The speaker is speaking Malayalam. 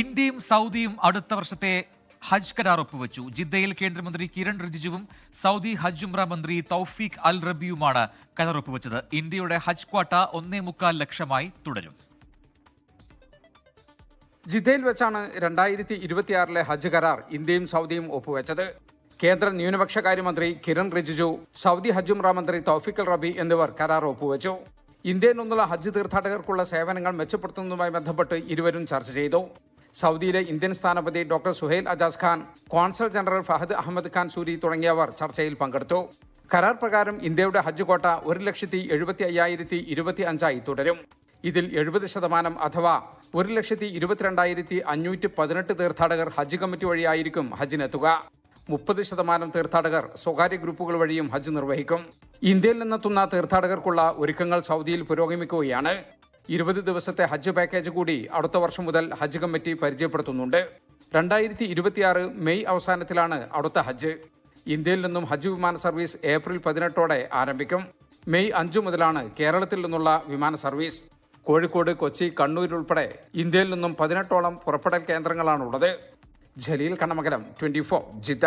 ഇന്ത്യയും സൗദിയും അടുത്ത വർഷത്തെ ഹജ്ജ് കരാർ ഒപ്പുവെച്ചു ജിദ്ദയിൽ കേന്ദ്രമന്ത്രി കിരൺ റിജിജുവും സൗദി ഹജ്ജ് ഉംറ മന്ത്രി തൗഫീഖ് അൽ റബിയുമാണ് കരാർ ഒപ്പുവെച്ചത് ഇന്ത്യയുടെ ഹജ്ജ് ക്വാട്ട ഒന്നേ മുക്കാൽ ലക്ഷമായി തുടരും. ജിദ്ദയിൽ വെച്ചാണ് രണ്ടായിരത്തി ഇരുപത്തിയാറിലെ ഹജ്ജ് കരാർ ഇന്ത്യയും സൗദിയും ഒപ്പുവെച്ചത്. കേന്ദ്ര ന്യൂനപക്ഷകാര്യമന്ത്രി കിരൺ റിജിജു സൗദി ഹജ്ജ് ഉംറ മന്ത്രി തൗഫിക്കൽ റബി എന്നിവർ കരാർ ഒപ്പുവെച്ചു. ഇന്ത്യയിൽ നിന്നുള്ള ഹജ്ജ് തീർത്ഥാടകർക്കുള്ള സേവനങ്ങൾ മെച്ചപ്പെടുത്തുന്നതുമായി ബന്ധപ്പെട്ട് ഇരുവരും ചർച്ച ചെയ്തു. സൗദിയിലെ ഇന്ത്യൻ സ്ഥാനപതി doctor Suhail Ajaz Khan consul general Fahad Ahmed Khan Suri തുടങ്ങിയവർ ചർച്ചയിൽ പങ്കെടുത്തു. കരാർ പ്രകാരം ഇന്ത്യയുടെ ഹജ്ജ് കോട്ട ഒരു ലക്ഷത്തി എഴുപത്തി അയ്യായിരത്തി ഇരുപത്തി അഞ്ചായി തുടരും. ഇതിൽ എഴുപത് ശതമാനം അഥവാ ഒരു ലക്ഷത്തി ഇരുപത്തിരണ്ടായിരത്തി അഞ്ഞൂറ്റി പതിനെട്ട് തീർത്ഥാടകർ ഹജ്ജ് കമ്മിറ്റി വഴിയായിരിക്കും ഹജ്ജിനെത്തുക. മുപ്പത് ശതമാനം തീർത്ഥാടകർ സ്വകാര്യ ഗ്രൂപ്പുകൾ വഴിയും ഹജ്ജ് നിർവഹിക്കും. ഇന്ത്യയിൽ നിന്നെത്തുന്ന തീർത്ഥാടകർക്കുള്ള ഒരുക്കങ്ങൾ സൗദിയിൽ പുരോഗമിക്കുകയാണ്. ഇരുപത് ദിവസത്തെ ഹജ്ജ് പാക്കേജ് കൂടി അടുത്ത വർഷം മുതൽ ഹജ്ജ് കമ്മിറ്റി പരിചയപ്പെടുത്തുന്നുണ്ട്. രണ്ടായിരത്തി ഇരുപത്തിയാറ് മെയ് അവസാനത്തിലാണ് അടുത്ത ഹജ്ജ്. ഇന്ത്യയിൽ നിന്നും ഹജ്ജ് വിമാന സർവീസ് ഏപ്രിൽ പതിനെട്ടോടെ ആരംഭിക്കും. മെയ് അഞ്ചു മുതലാണ് കേരളത്തിൽ നിന്നുള്ള വിമാന സർവീസ്. കോഴിക്കോട് കൊച്ചി കണ്ണൂർ ഉൾപ്പെടെ ഇന്ത്യയിൽ നിന്നും പതിനെട്ടോളം പുറപ്പെടൽ കേന്ദ്രങ്ങളാണുള്ളത്. Jaleel Kannamakalam twenty four Jeddah.